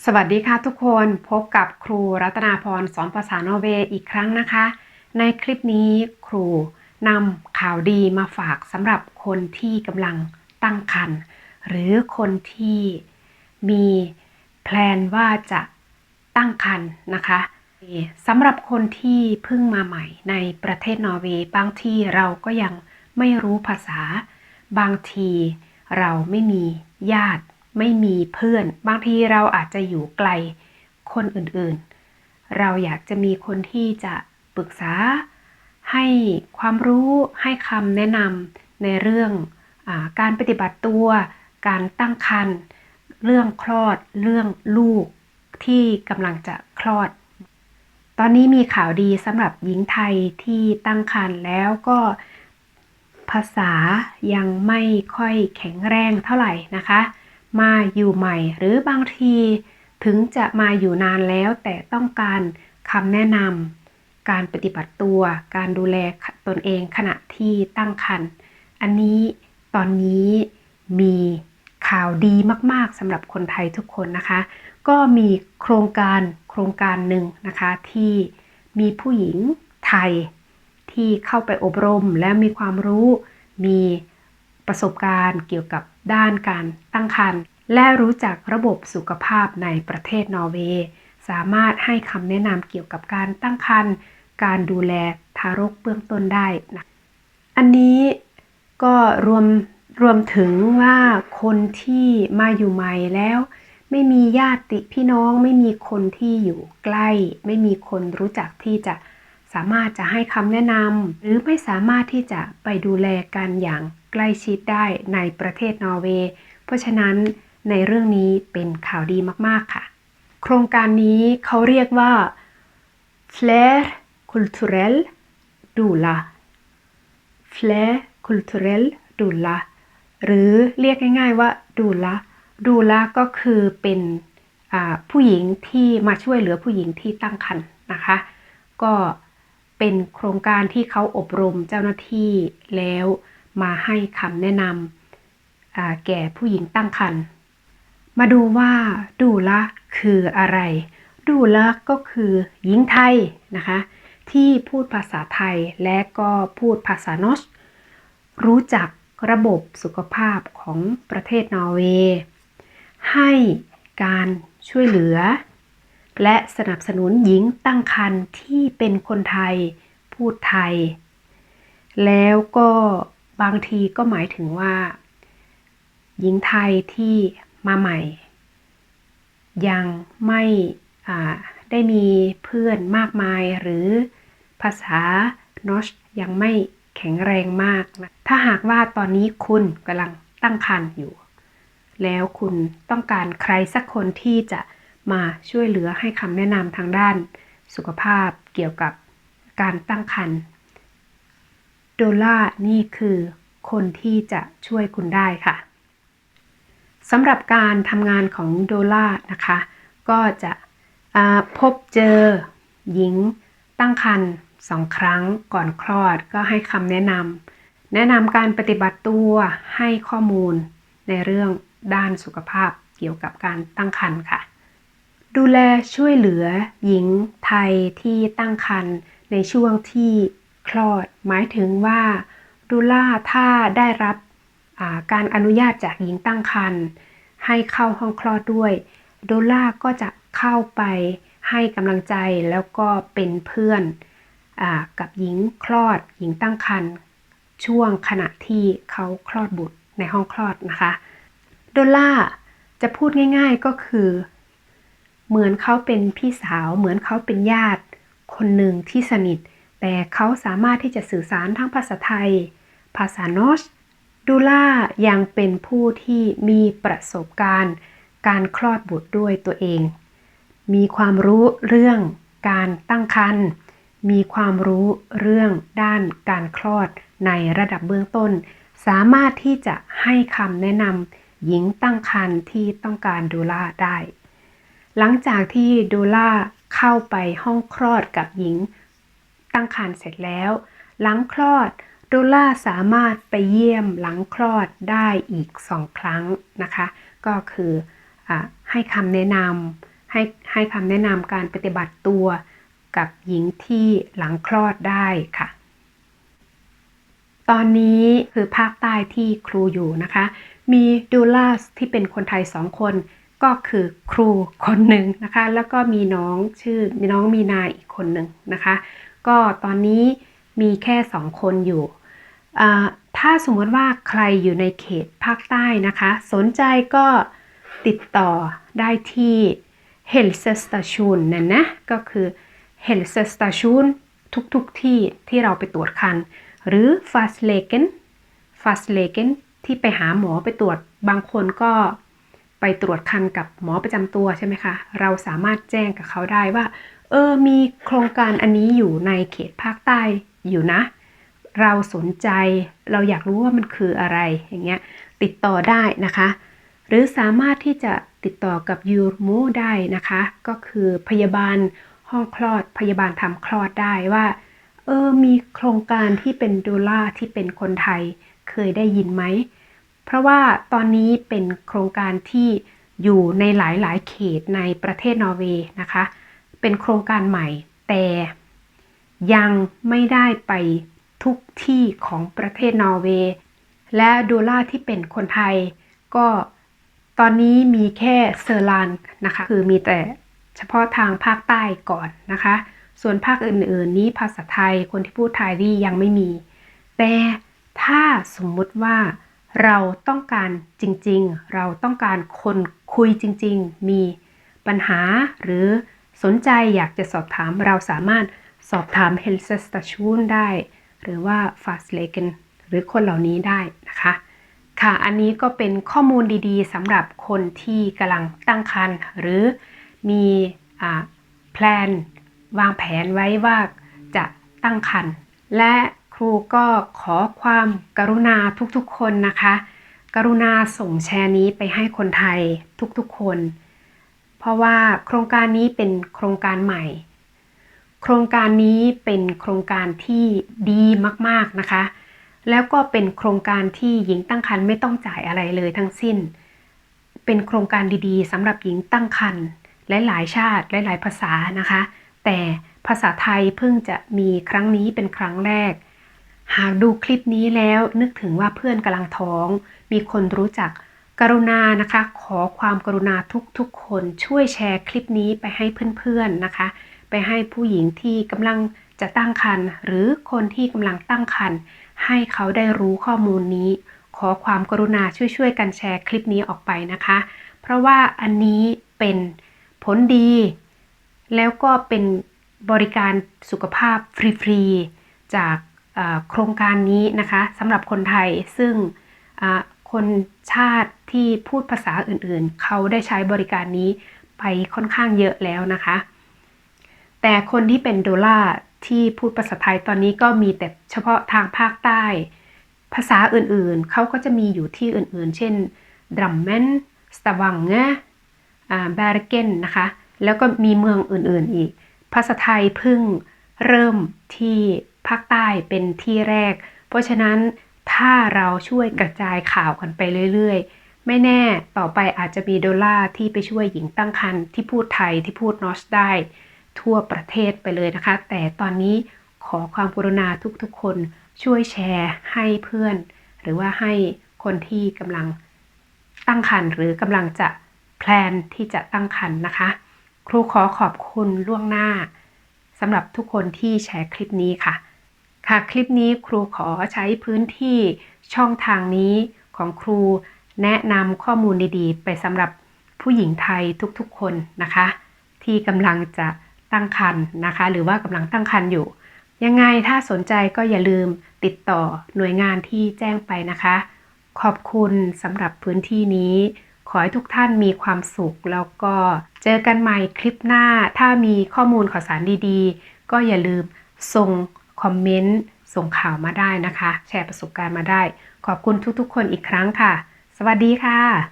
สวัสดีค่ะทุกคนพบกับครูรัตนาพรสอนภาษานอร์เวย์อีกครั้งนะคะ ในคลิปนี้ครูนำข่าวดีมาฝากสำหรับคนที่กำลังตั้งครรภ์หรือคนที่มีแพลนว่าจะตั้งครรภ์นะคะสำหรับคนที่เพิ่งมาใหม่ในประเทศนอร์เวย์บางที่เราก็ยังไม่รู้ภาษา บางทีเราไม่มีญาติ ไม่มีเพื่อน บางทีเราอาจจะอยู่ไกลคนอื่นๆ เราอยากจะมีคนที่จะปรึกษา ให้ความรู้ให้คำแนะนำในเรื่องอการปฏิบัติตัว การตั้งครรภ์เรื่องคลอด เรื่องลูกที่กำลังจะคลอด ตอนนี้มีข่าวดีสำหรับหญิงไทยที่ตั้งครรภ์แล้วก็ภาษายังไม่ค่อยแข็งแรงเท่าไหร่นะคะ มาอยู่ใหม่ หรือบางที ถึงจะมาอยู่นานแล้วแต่ต้องการคำแนะนำการปฏิบัติตัว การดูแลตนเองขณะที่ตั้งครรภ์อันนี้ตอนนี้มีข่าวดีมาก ๆสำหรับคนไทยทุกคนนะคะ ก็มีโครงการโครงการหนึ่งนะคะที่มีผู้หญิงไทยที่เข้าไปอบรมและมีความรู้มีประสบการณ์เกี่ยวกับ ด้านการตั้งครรภ์และรู้จักระบบสุขภาพในประเทศนอร์เวย์ สามารถให้คำแนะนำเกี่ยวกับการตั้งครรภ์การดูแลทารกเบื้องต้นได้นะอันนี้ก็รวมรวมถึงว่าคนที่มาอยู่ใหม่แล้ว ไม่มีญาติพี่น้อง ไม่มีคนที่อยู่ใกล้ ไม่มีคนรู้จักที่จะ สามารถจะให้คำแนะนำหรือไม่สามารถที่จะไปดูแลกันอย่างใกล้ชิดได้ในประเทศนอร์เวย์ เพราะฉะนั้นในเรื่องนี้เป็นข่าวดีมากๆค่ะ โครงการนี้เขาเรียกว่า Flair c u l t u r e l Dula Flair Culturell Dula หรือเรียกง่ายๆว่าดูละดูละก็คือเป็นผู้หญิงที่มาช่วยเหลือผู้หญิงที่ตั้งครรภ์นะคะ ก็ เป็นโครงการที่เขาอบรมเจ้าหน้าที่แล้วมาให้คำแนะนำแก่ผู้หญิงตั้งครรภ์มาดูว่าดูละคืออะไร ดูละก็คือหญิงไทยนะคะที่พูดภาษาไทยและก็พูดภาษานอชรู้จักระบบสุขภาพของประเทศนอร์เวย์ให้การช่วยเหลือ และสนับสนุนหญิงตั้งครรภ์ที่เป็นคนไทย พูดไทย แล้วก็บางทีก็หมายถึงว่า หญิงไทยที่มาใหม่ ยังไม่ได้มีเพื่อนมากมายหรือภาษานอชยังไม่แข็งแรงมากนะถ้าหากว่าตอนนี้คุณกำลังตั้งครรภ์อยู่ แล้วคุณต้องการใครสักคนที่จะ มาช่วยเหลือให้คำแนะนำทางด้านสุขภาพเกี่ยวกับการตั้งครรภ์โดล่านี่คือคนที่จะช่วยคุณได้ค่ะสำหรับการทำงานของโดล่านะคะ ก็จะพบเจอหญิงตั้งครรภ์สองครั้งก่อนคลอดก็ให้คำแนะนำแนะนำการปฏิบัติตัวให้ข้อมูลในเรื่องด้านสุขภาพเกี่ยวกับการตั้งครรภ์ค่ะ ดูแลช่วยเหลือ หญิงไทยที่ตั้งครรภ์ในช่วงที่คลอด หมายถึงว่าดูล่าถ้าได้รับการอนุญาตจากหญิงตั้งครรภ์ให้เข้าห้องคลอดด้วยโดล่าก็จะเข้าไปให้กำลังใจแล้วก็เป็นเพื่อนอกับหญิงคลอด หญิงตั้งครรภ์ช่วงขณะที่เขาคลอดบุตรในห้องคลอดนะคะ โดล่าจะพูดง่ายๆก็คือ เหมือนเขาเป็นพี่สาว เหมือนเขาเป็นญาติ คนหนึ่งที่สนิท แต่เขาสามารถที่จะสื่อสารทั้งภาษาไทย ภาษาโนชดูล่ายังเป็นผู้ที่มีประสบการณ์ การคลอดบุตรด้วยตัวเอง มีความรู้เรื่องการตั้งครรภ์ มีความรู้เรื่องด้านการคลอดในระดับเบื้องต้น สามารถที่จะให้คำแนะนำหญิงตั้งครรภ์ที่ต้องการดูล่าได้ หลังจากที่ดูล่าเข้าไปห้องคลอดกับหญิง ตั้งครรภ์เสร็จแล้ว หลังคลอดโดล่าสามารถไปเยี่ยมหลังคลอดได้อีก2ครั้งนะคะ ก็คืออให้คำแนะนำให้ให้คำแนะนำการปฏิบัติตัวกับหญิงที่หลังคลอดได้ค่ะ ตอนนี้คือภาคใต้ที่ครูอยู่นะคะ มีดูล่าที่เป็นคนไทยสองคน ก็คือครูคนหนึ่งนะคะ แล้วก็มีน้องชื่อมีน้องมีนาอีกคนหนึ่งนะคะ ก็ตอนนี้มีแค่สองคนอยู่ถ้าสมมติว่าใครอยู่ในเขตภาคใต้นะคะ สนใจก็ติดต่อได้ที่ h e l s t a t i o n นั่นนะ ก็คือ h e l s t a t i o n ทุกๆทที่ที่เราไปตรวจคัน หรือ f a s t l e g e n f a s t l e g e n ที่ไปหาหมอไปตรวจบางคนก็ ไปตรวจคันกับหมอประจำตัวใช่ไหมคะ เราสามารถแจ้งกับเขาได้ว่า เออ มีโครงการอันนี้อยู่ในเขตภาคใต้อยู่นะ เราสนใจ เราอยากรู้ว่ามันคืออะไร อย่างเงี้ย ติดต่อได้นะคะ หรือสามารถที่จะติดต่อกับยูโมได้นะคะ ก็คือพยาบาลห้องคลอด พยาบาลทำคลอดได้ว่า เออ มีโครงการที่เป็นดูล่าที่เป็นคนไทย เคยได้ยินไหม ราะว่าตอนนี้เป็นโครงการที่อยู่ในหลายๆ เขตในประเทศนอร์เวย์นะคะ เป็นโครงการใหม่แต่ยังไม่ได้ไปทุกที่ของประเทศนอร์เวย์ และดูล่าที่เป็นคนไทย ก็ตอนนี้มีแค่เซอร์ลานนะคะ คือมีแต่เฉพาะทางภาคใต้ก่อนนะคะ ส่วนภาคอื่น ๆ นี้ภาษาไทยคนที่พูดไทยนี่ยังไม่มี แต่ถ้าสมมุติว่า เราต้องการจริงๆ เราต้องการคนคุยจริงๆ มีปัญหาหรือสนใจอยากจะสอบถามเราสามารถสอบถาม h e l s t a t i o n ได้ หรือว่า f a s t l e g e n หรือคนเหล่านี้ได้นะคะ ค่ะอันนี้ก็เป็นข้อมูลดีๆสำหรับคนที่กำลังตั้งครรภ์หรือมีแพลนวางแผนไว้ว่าจะตั้งครรภ์และ ครูก็ขอความกรุณาทุกๆคนนะคะ กรุณาส่งแชร์นี้ไปให้คนไทยทุกๆคน เพราะว่าโครงการนี้เป็นโครงการใหม่ โครงการนี้เป็นโครงการที่ดีมากๆนะคะ แล้วก็เป็นโครงการที่หญิงตั้งครรภ์ไม่ต้องจ่ายอะไรเลยทั้งสิ้น เป็นโครงการดีๆสำหรับหญิงตั้งครรภ์หลายๆชาติหลายๆภาษานะคะ แต่ภาษาไทยเพิ่งจะมีครั้งนี้เป็นครั้งแรก หากดูคลิปนี้แล้วนึกถึงว่าเพื่อนกำลังท้อง มีคนรู้จักกรุณานะคะ ขอความกรุณาทุกๆ คนช่วยแชร์คลิปนี้ไปให้เพื่อนๆนะคะ ไปให้ผู้หญิงที่กำลังจะตั้งครรภ์หรือคนที่กำลังตั้งครรภ์ให้เขาได้รู้ข้อมูลนี้ ขอความกรุณาช่วยๆกันแชร์คลิปนี้ออกไปนะคะ เพราะว่าอันนี้เป็นผลดี แล้วก็เป็นบริการสุขภาพฟรีๆจาก โครงการนี้นะคะสำหรับคนไทยซึ่งคนชาติที่พูดภาษาอื่นๆ เขาได้ใช้บริการนี้ไปค่อนข้างเยอะแล้วนะคะ แต่คนที่เป็นโดล่าที่พูดภาษาไทยตอนนี้ก็มีแต่เฉพาะทางภาคใต้ ภาษาอื่นๆ เขาก็จะมีอยู่ที่อื่นๆ เช่นดัมเมนสตวังเงแบรเกนนะคะ แล้วก็มีเมืองอื่นๆอีก ภาษาไทยเพิ่งเริ่มที่ ภาคใต้เป็นที่แรก เพราะฉะนั้นถ้าเราช่วยกระจายข่าวกันไปเรื่อยๆ ไม่แน่ต่อไปอาจจะมีดอลลาร์ที่ไปช่วยหญิงตั้งครรภ์ที่พูดไทยที่พูดนอสได้ ทั่วประเทศไปเลยนะคะ แต่ตอนนี้ขอความกรุณาทุกๆ คนช่วยแชร์ให้เพื่อน หรือว่าให้คนที่กำลังตั้งครรภ์หรือกำลังจะแพลนที่จะตั้งครรภ์นะคะ ครูขอขอบคุณล่วงหน้าสำหรับทุกคนที่แชร์คลิปนี้ค่ะ ค่ะคลิปนี้ครูขอใช้พื้นที่ช่องทางนี้ของครูแนะนำข้อมูลดีๆ ไปสำหรับผู้หญิงไทยทุกๆคนนะคะ ที่กำลังจะตั้งครรภ์นะคะ หรือว่ากำลังตั้งครรภ์อยู่ ยังไงถ้าสนใจก็อย่าลืมติดต่อหน่วยงานที่แจ้งไปนะคะ ขอบคุณสำหรับพื้นที่นี้ ขอให้ทุกท่านมีความสุข แล้วก็เจอกันใหม่คลิปหน้า ถ้ามีข้อมูลข่าวสารดีๆ ก็อย่าลืมส่ง คอมเมนต์ ส่งข่าวมาได้นะคะ แชร์ประสบการณ์มาได้ ขอบคุณทุกๆ คนอีกครั้งค่ะ สวัสดีค่ะ